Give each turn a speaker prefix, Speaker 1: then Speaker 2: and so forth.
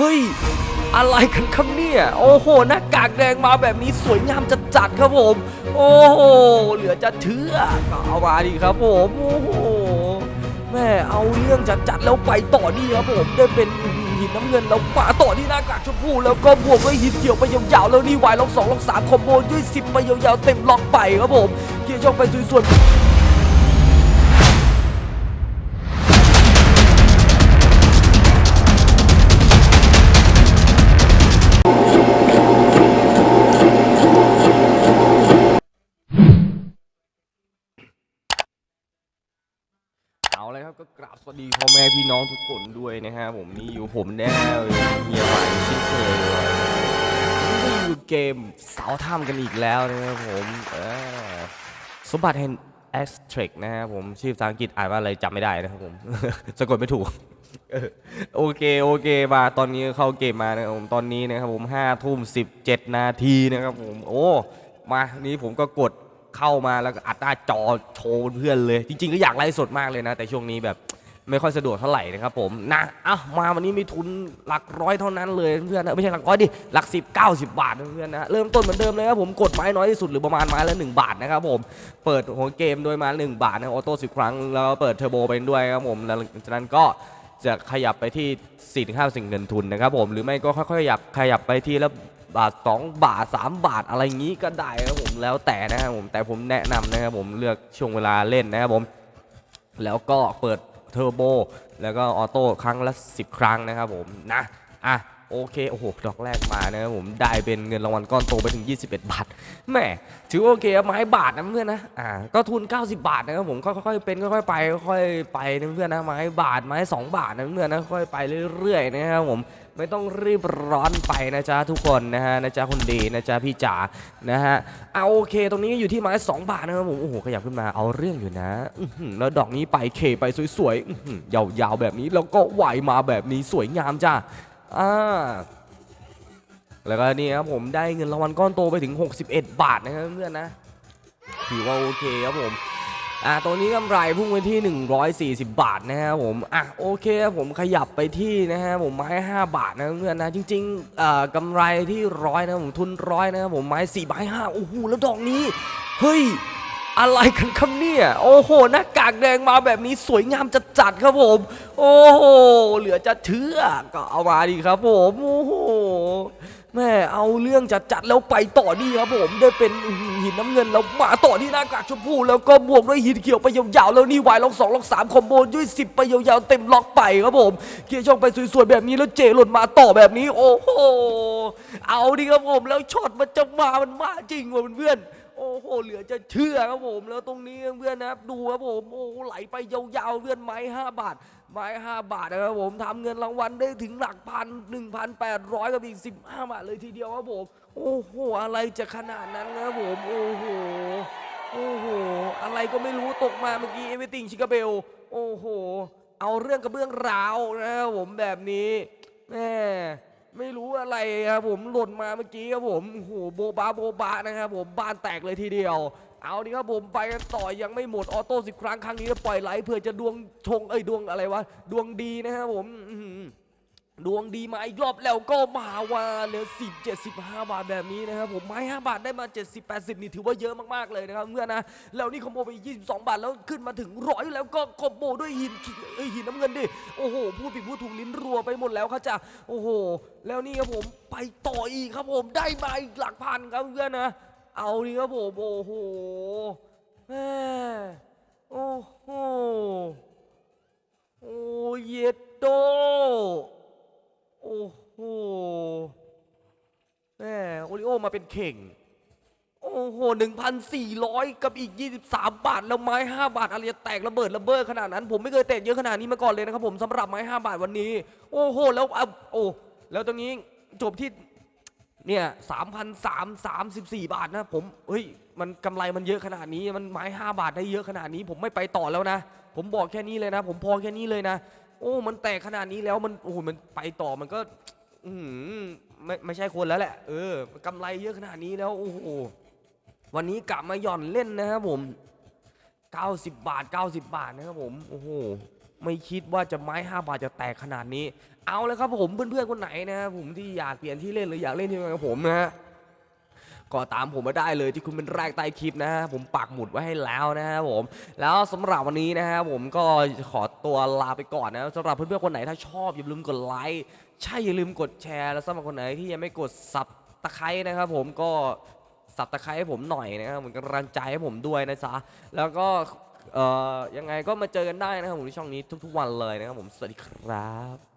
Speaker 1: เฮ้ย อะไรกันครับเนี่ย โอ้โห หน้ากากแดงมาแบบนี้สวยงามจัดจัดครับผม โอ้โห เหลือจะเชื่อก็เอามาดิครับผม โอ้โห แม่เอาเรื่องจัดจัดแล้วไปต่อนี่ครับผมได้เป็นหินน้ำเงินแล้วมาต่อที่หน้ากากชมพูแล้วก็บวกด้วยหินเขียวไปยาวๆแล้วนี่วายล็อกสองล็อกสามคอมโบด้วยสิบไปยาวๆเต็มล็อกไปครับผม เกียร์ช่องไปสวยๆ วัสดีพ่อแม่พี่น้องทุกคนด้วยนะฮะผมนี่อยู่ผมแน่เฮียใหม่เช่นเคยเลยนี่อยู่เกมเสาถ้ำกันอีกแล้วนะครับผมสมบัติแห่ง X t r a c นะฮะผมชื่อภาษาอังกฤษอ่านว่าอะไรจำไม่ได้นะครับผมสะกดไม่ถูกโอเคโอเคมาตอนนี้เข้าเกมมานะครับผมตอนนี้นะครับผมห้าทุ่มสิบเจ็ดนาทีนะครับผมโอ้มานี้ผมก็กดเข้ามาแล้วก็อัดหน้าจอโชว์เพื่อนเลย จริง ๆ ก็อยากไลฟ์สดมากเลยนะ แต่ช่วงนี้แบบ ไม่ค่อยสะดวกเท่าไหร่นะครับผมนะอะมาวันนี้มีทุนหลักร้อยเท่านั้นเลยเพื่อนนะไม่ใช่หลักร้อยดิหลักสิบเก้าสิบบาทเพื่อนนะเริ่มต้นเหมือนเดิมเลยครับผมกดไม้น้อยที่สุดหรือประมาณไม้ละหนึ่งบาทนะครับผมเปิดหัวเกมด้วยไมาหนึ่งบาทนะออโต้สิบครั้งแล้วเปิดเทอร์โบไปด้วยครับผมแล้วหลังจากนั้นก็จะขยับไปที่4ี่ถึงห้าสิ่งเงินทุนนะครับผมหรือไม่ก็ค่อยๆขยับขยับไปที่ละบาท 2 บาท 3 บาทอะไรงี้ก็ได้ครับผมแล้วแต่นะครับผมแต่ผมแนะนำนะครับผมเลือกช่วงเวลาเล่นนะครับผม แล้วก็เปิด เทอร์โบแล้วก็ออโต้ครั้งละ 10 ครั้งนะครับผมนะอะ โอเคโอ้โหดอกแรกมานะครับผมได้เป็นเงินรางวัลก้อนโตไปถึง 21 บาทแหม่ถือโอเคไม้บาทนะเพื่อนนะอ่าก็ทุน 90 บาทนะครับผมค่อยๆเป็นค่อยๆไปค่อยๆไปนะเพื่อนนะไม้บาทไม้2บาทนะเพื่อนนะค่อยๆไปเรื่อยๆนะครับผมไม่ต้องรีบร้อนไปนะจ๊ะทุกคนนะฮะนะจ๊ะคนดีนะจ๊ะพี่จ๋านะฮะเอาโอเค ตรงนี้อยู่ที่ไม้2บาทนะครับผมโอ้โหขยับขึ้นมาเอาเรื่องอยู่นะแล้วดอกนี้ไปเคไปสวยๆยาวๆแบบนี้แล้วก็ไหวมาแบบนี้สวยงามจ้า อ่าแล้วก็นี่ครับผมได้เงินรางวัลก้อนโตไปถึง 61 บาทนะครับเพื่อนนะถือว่าโอเคครับผมอ่าตัวนี้กำไรพุ่งไปที่ 140 บาทนะครับผมอะโอเคครับผมขยับไปที่นะฮะผมไม้5บาทนะเพื่อนนะจริงๆอ่ากำไรที่ร้อยนะผมทุนร้อยนะครับผมไม้4ไม้5โอ้โหแล้วดอกนี้เฮ้ย อะไรกันครับเนี่ย โอ้โหหน้ากากแดงมาแบบนี้สวยงามจัดจัดครับผม โอ้โหเหลือจะเชื่อก็เอามาดิครับผมโอ้โหแม่เอาเรื่องจัดจัดแล้วไปต่อนี่ครับผมได้เป็นหินน้ำเงินแล้วมาต่อที่หน้ากากชมพูแล้วก็บวกด้วยหินเขียวไปยาวๆแล้วนี่วายล็อกสองล็อกสามคอมโบด้วยสิบไปยาวๆเต็มล็อกไปครับผมเกียร์ช่องไปสวยๆแบบนี้แล้วเจหล่นมาต่อแบบนี้ โอ้โหเอาดิครับผมแล้วช็อตมันจะมามันมาจริงว่ะเพื่อน โอ้โหเหลือจะเชื่อครับผมแล้วตรงนี้เพื่อนนะครับดูครับผมโอ้โหไหลไปยาวๆเพื่อนไม้ห้าบาท ไม้ห้าบาทนะครับผมทำเงินรางวัลได้ถึงหลักพันหนึ่งพันแปดร้อยกับอีกสิบห้าบาทเลยทีเดียวครับผมโอ้โหอะไรจะขนาดนั้นนะครับผมโอ้โหโอ้โหอะไรก็ไม่รู้ตกมาเมื่อกี้เอเวอร์ติงชิคาเบลโอ้โห เอาเรื่องกับเรื่องราวนะครับผมแบบนี้แม่ ไม่รู้อะไรครับผมหล่นมาเมื่อกี้ครับผมโอ้โหโบบาโบบานะครับผมบ้านแตกเลยทีเดียว เอานี่ครับผมไปกันต่อยังไม่หมดออโต้สิบครั้งครั้งนี้ปล่อยไหลเผื่อจะดวงชงเอ้ยดวงอะไรวะดวงดีนะครับผม ดวงดีมาอีกรอบแล้วก็มาว่าเหลือสิบเจ็ดสิบห้าบาทแบบนี้นะครับผมไม้ห้าบาทได้มาเจ็ดสิบแปดสิบนี่ถือว่าเยอะมากๆเลยนะครับเพื่อนนะแล้วนี่คอมโบไปยี่สิบสองบาทแล้วขึ้นมาถึงร้อยแล้วก็คอมโบด้วยหินเอ้ยหินน้ำเงินดิโอ้โหพูดผิดพูดถูกลิ้นรัวไปหมดแล้วครับจ้ะโอ้โห แล้วนี่ครับผมไปต่ออีกครับผมได้มาอีกหลักพันครับเพื่อนนะเอาดิครับผมโอ้โหแม่โอ้โหโอ้เย็ดโดโอ้โหแม่โอริโอมาเป็นเข่ง โอ้โหหนึ่งพันสี่ร้อยกับอีกยี่สิบสามบาท แล้วไม้ห้าบาทอะไรจะแตกระเบิดระเบ้อขนาดนั้น ผมไม่เคยแตกเยอะขนาดนี้มาก่อนเลยนะครับผมสำหรับไม้ห้าบาทวันนี้ โอ้โห แล้วอะโอ้ แล้วตรงนี้จบที่เนี่ยสามพันสามสามสิบสี่บาทนะผมเฮ้ย มันกำไรมันเยอะขนาดนี้ มันไม้ห้าบาทได้เยอะขนาดนี้ ผมไม่ไปต่อแล้วนะ ผมบอกแค่นี้เลยนะ ผมพอแค่นี้เลยนะ โอ้มันแตกขนาดนี้แล้วมันโอ้โหมันไปต่อมันก็อือหือไม่ไม่ใช่คนแล้วแหละ เออกำไรเยอะขนาดนี้แล้วโอ้โหวันนี้กลับมาหย่อนเล่นนะครับผม 90 บาท 90 บาทนะครับผมโอ้โหไม่คิดว่าจะไม้ 5 บาทจะแตกขนาดนี้ เอาเลยครับผมเพื่อนๆคนไหนนะครับผมที่อยากเปลี่ยนที่เล่นหรืออยากเล่นที่กับผมนะฮะ ก็ตามผมมาได้เลยที่คุณเป็นแรกใต้คลิปนะฮะผมปักหมุดไว้ให้แล้วนะครับผมแล้วสำหรับวันนี้นะครับผมก็ขอตัวลาไปก่อนนะสำหรับเพื่อนๆคนไหนถ้าชอบอย่าลืมกดไลค์ใช่อย่าลืมกดแชร์แล้วสำหรับคนไหนที่ยังไม่กดซับตะไคร้นะครับผมก็สับตะไคร้ให้ผมหน่อยนะครับเหมือนกำลังใจให้ผมด้วยนะจ๊ะแล้วก็เอ่อยังไงก็มาเจอกันได้นะครับผมที่ช่องนี้ทุกๆวันเลยนะครับผมสวัสดีครับ